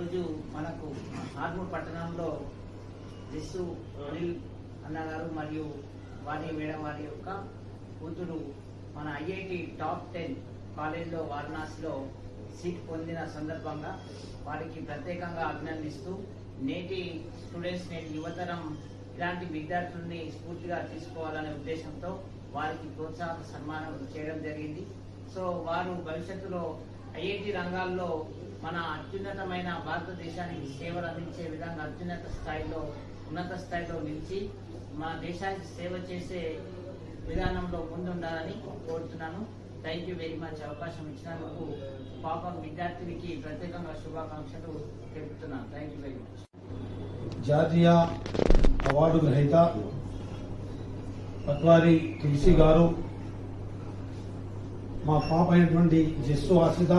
ఈరోజు మనకు ఆర్మూర్ పట్టణంలో రిస్సు అనిల్ అన్నగారు మరియు వాణి మేడం వారి యొక్క కూతురు మన ఐఐటి టాప్ టెన్ కాలేజ్లో వారణాసిలో సీట్ పొందిన సందర్భంగా వారికి ప్రత్యేకంగా అభినందిస్తూ నేటి స్టూడెంట్స్ నేటి యువతరం ఇలాంటి విద్యార్థుల్ని స్ఫూర్తిగా తీసుకోవాలనే ఉద్దేశంతో వారికి ప్రోత్సాహక సన్మానం చేయడం జరిగింది. సో వారు భవిష్యత్తులో ఐఐటి రంగాల్లో మన అత్యున్నతమైన భారతదేశానికి సేవలు అందించే విధంగా అత్యున్నత స్థాయిలో ఉన్నత స్థాయిలో నిలిచి మన దేశానికి సేవ చేసే విధానంలో ముందుండాలని కోరుతున్నాను. థ్యాంక్ యూ వెరీ మచ్ అవకాశం ఇచ్చినందుకు పాపం విద్యార్థినికి ప్రత్యేకంగా శుభాకాంక్షలు తెలుపుతున్నాను. థ్యాంక్ యూ వెరీ మచ్ జాతీయ అవార్డు గ్రహీత పట్వారి తులసి గారు మా పాప అయినటువంటి జస్సు ఆశ్రిత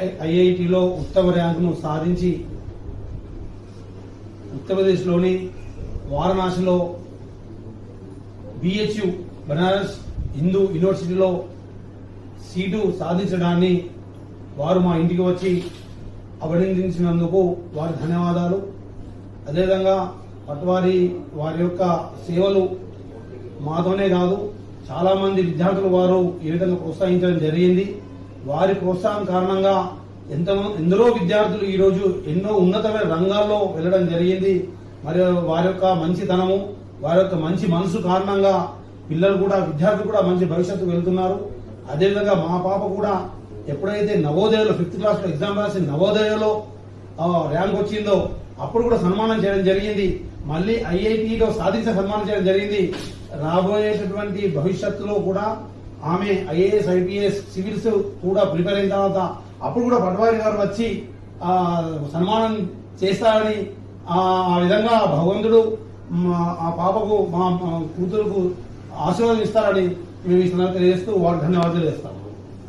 ఐ- ఐఐటిలో ఉత్తమ ర్యాంకును సాధించి ఉత్తరప్రదేశ్లోని వారణాసిలో బిహెచ్యు బనారస్ హిందూ యూనివర్సిటీలో సీటు సాధించడాన్ని వారు మా ఇంటికి వచ్చి అభినందించినందుకు వారి ధన్యవాదాలు. అదేవిధంగా పట్వారి వారి యొక్క సేవలు మాతోనే కాదు చాలా మంది విద్యార్థులు వారు ఈ విధంగా ప్రోత్సహించడం జరిగింది. వారి ప్రోత్సాహం కారణంగా ఎంత ఎందరో విద్యార్థులు ఈ రోజు ఎన్నో ఉన్నతమైన రంగాల్లో వెళ్ళడం జరిగింది. మరి వారి యొక్క మంచితనము వారి యొక్క మంచి మనసు కారణంగా పిల్లలు కూడా విద్యార్థులు కూడా మంచి భవిష్యత్తు వెళ్తున్నారు. అదేవిధంగా మా పాప కూడా ఎప్పుడైతే నవోదయలో ఫిఫ్త్ క్లాస్లో ఎగ్జామ్ రాసి నవోదయలో ర్యాంక్ వచ్చిందో అప్పుడు కూడా సన్మానం చేయడం జరిగింది. మళ్ళీ ఐఐటిలో సాధించే సన్మానం చేయడం జరిగింది. రాబోయేటటువంటి భవిష్యత్తులో కూడా ఆమె ఐఏఎస్ ఐపీఎస్ సివిల్స్ కూడా ప్రిపేర్ అయిన తర్వాత అప్పుడు కూడా పట్వారి గారు వచ్చి ఆ సన్మానం చేస్తారని ఆ విధంగా భగవంతుడు ఆ పాపకు మా మా కూతురుకు ఆశీర్వాదం ఇస్తారని మేము ఈ సందర్భంగా తెలియజేస్తూ వారికి ధన్యవాదాలు చేస్తాము